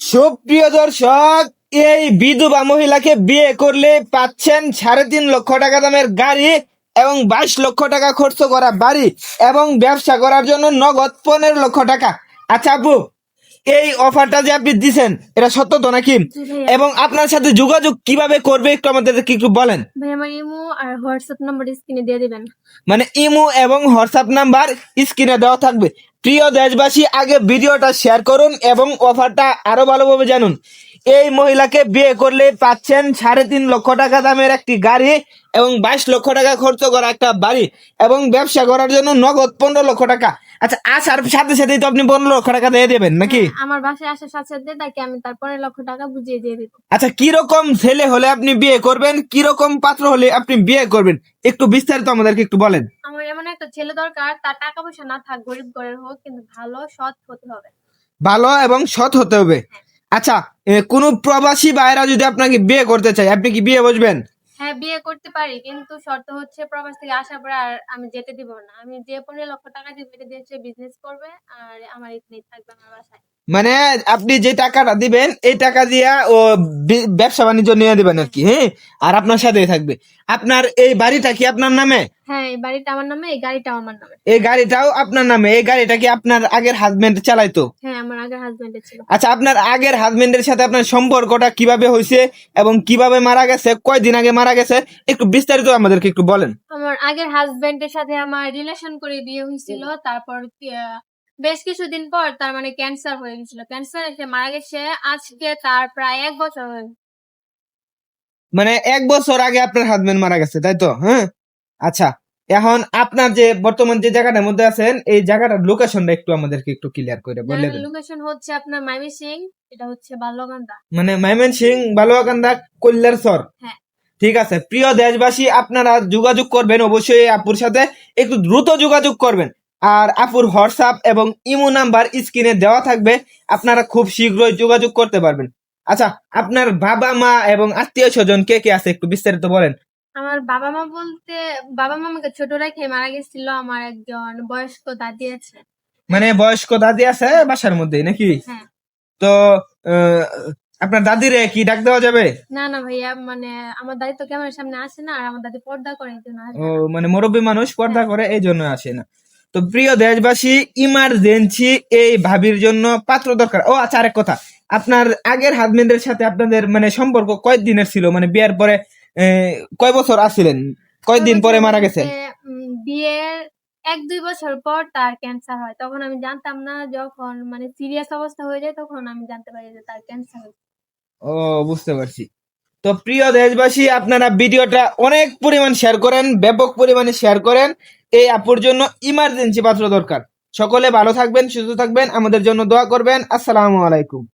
সুপ্রিয় দর্শক এই বিধবা মহিলাকে বিয়ে করলে পাচ্ছেন সাড়ে তিন লক্ষ টাকা দামের গাড়ি এবং বাইশ লক্ষ টাকা খরচ করা বাড়ি এবং ব্যবসা করার জন্য নগদ পনেরো লক্ষ টাকা। আচ্ছা আপু এই অফারটা যে আপনি দিচ্ছেন এটা সত্য তো নাকি? এবং আপনার সাথে যোগাযোগ কীভাবে করবে একটু আমাদেরকে একটু বলেন। ভাই আমার ইমো আর হোয়াটসঅ্যাপ নাম্বার স্ক্রিনে দিয়ে দিবেন। মানে ইমো এবং হোয়াটসঅ্যাপ নাম্বার স্ক্রিনে দেওয়া থাকবে। প্রিয় দেশবাসী আগে ভিডিওটা শেয়ার করুন এবং অফারটা আরও ভালোভাবে জানুন। এই মহিলাকে বিয়ে করলে পাচ্ছেন সাড়ে তিন লক্ষ টাকা দামের একটি গাড়ি এবং বাইশ লক্ষ টাকা খরচ করা একটা বাড়ি এবং ব্যবসা করার জন্য নগদ পনেরো লক্ষ টাকা। আচ্ছা আসার সাথে সাথেই তো আপনি পনেরো লক্ষ টাকা দিয়ে দেবেন নাকি? আমার বাসায় আসার সাথে সাথে তাকে আমি তার পনেরো লক্ষ টাকা বুঝিয়ে দিয়ে দিব। আচ্ছা কীরকম ছেলে হলে আপনি বিয়ে করবেন? কীরকম পাত্র হলে আপনি বিয়ে করবেন? একটু বিস্তারিত আমাদেরকে একটু বলেন। একটা ছেলে দরকার তার টাকা পয়সা না থাক গরিব ঘরের হোক কিন্তু ভালো সৎ হতে হবে। ভালো এবং সৎ হতে হবে। আচ্ছা কোন কোনো প্রবাসী ভাইরা যদি আপনাকে বিয়ে করতে চায় আপনি কি বিয়ে বসবেন? হ্যাঁ বিয়ে করতে পারি কিন্তু শর্ত হচ্ছে প্রবাস থেকে আসার পরে আর আমি যেতে দিব না। আমি যে পনেরো লক্ষ টাকা দিব এটা দিয়ে বিজনেস করবে আর আমার এখানেই থাকবে আমার বাসায়। মানে আপনি যে টাকাটা দিবেন এই টাকা দিয়া ও ব্যবসা বাণিজ্য নিয়ে দিবেন আর কি হ্যাঁ? আর আপনার সাথেই থাকবে। আপনার এই বাড়িটা কি আপনার নামে? হ্যাঁ এই বাড়িটা আমার নামে এই গাড়িটাও আমার নামে। এই গাড়িটাও আপনার নামে এই গাড়িটা কি আপনার আগের হাজবেন্ড চালাইতো? হ্যাঁ আমার আগের হাজবেন্ডের ছিল। আচ্ছা আপনার আগের হাজবেন্ডের সাথে আপনার সম্পর্কটা কীভাবে হয়েছে এবং কীভাবে মারা গেছে কয়দিন আগে মারা গেছে একটু বিস্তারিত আমাদেরকে একটু বলেন। আমার আগের হাজবেন্ডের সাথে আমার রিলেশন করে বিয়ে হয়েছিল তারপর বেশ কিছুদিন পর তার মানে ক্যান্সার হয়ে গেছিল। ক্যান্সার এসে মারা গেছে আজকে তার প্রায় এক বছর হয়ে মানে এক বছর আগে আপনার হাজবেন্ড মারা গেছে তাই তো? হ্যাঁ? আচ্ছা এখন আপনার যে বর্তমান যে জায়গাটার মধ্যে আছেন এই জায়গাটার লোকেশনটা একটু আমাদেরকে একটু ক্লিয়ার করে বলে দেন। লোকেশন হচ্ছে আপনার মাইমি সিং এটা হচ্ছে বাল্যকান্দা। মানে মাইমেন সিং বালুয়াকান্দা কল্যার সর। হ্যাঁ। ঠিক আছে প্রিয় দেশবাসী আপনারা যোগাযোগ করবেন অবশ্যই আপুর সাথে একটু দ্রুত যোগাযোগ করবেন। আর আপুর হোয়াটসঅ্যাপ এবং ইমো নাম্বার স্ক্রিনে দেওয়া থাকবে। আপনারা খুব শীঘ্রই যোগাযোগ করতে পারবেন। আচ্ছা আপনার বাবা মা এবং আত্মীয় স্বজন কে কে আছে একটু বিস্তারিত বলেন? আমার বাবা মা বলতে বাবা মা আমাকে ছোট রেখে মারা গেছিল আমার একজন বয়স্ক দাদি আছে। মানে বয়স্ক দাদি আছে বাসার মধ্যে নাকি? হ্যাঁ। তো আপনার দাদিরে কি ডাক দেওয়া যাবে? না না ভাইয়া মানে আমার দাদি তো ক্যামেরার সামনে আসে না আর আমার দাদি পর্দা করে এই জন্য আসে ও মানে মুরব্বী মানুষ পর্দা করে এই জন্য আসে না। তো প্রিয় দেশবাসী ইমার্জেন্সি এই ভাবির জন্য পাত্র দরকার। ও আচ্ছা আরেক কথা। আপনার আগের হাজবেন্ডের সাথে আপনাদের মানে সম্পর্ক কয় দিনের ছিল? মানে বিয়ের পরে কয় বছর আসছিলেন কয়দিন পরে মারা গেছে বিয়ের এক দুই বছর পর তার ক্যান্সার হয়। তখন আমি জানতাম না যখন মানে সিরিয়াস অবস্থা হয়ে যায় তখন আমি জানতে পারি যে তার ক্যান্সার ও বুঝতে পারছি। তো প্রিয় দেশবাসী, আপনারা ভিডিওটা অনেক পরিমাণ শেয়ার করেন, ব্যাপক পরিমাণে শেয়ার করেন। এই আপুর জন্য ইমার্জেন্সি পাত্র দরকার। সকলে ভালো থাকবেন, সুস্থ থাকবেন, আমাদের জন্য দোয়া করবেন। আসসালামু আলাইকুম।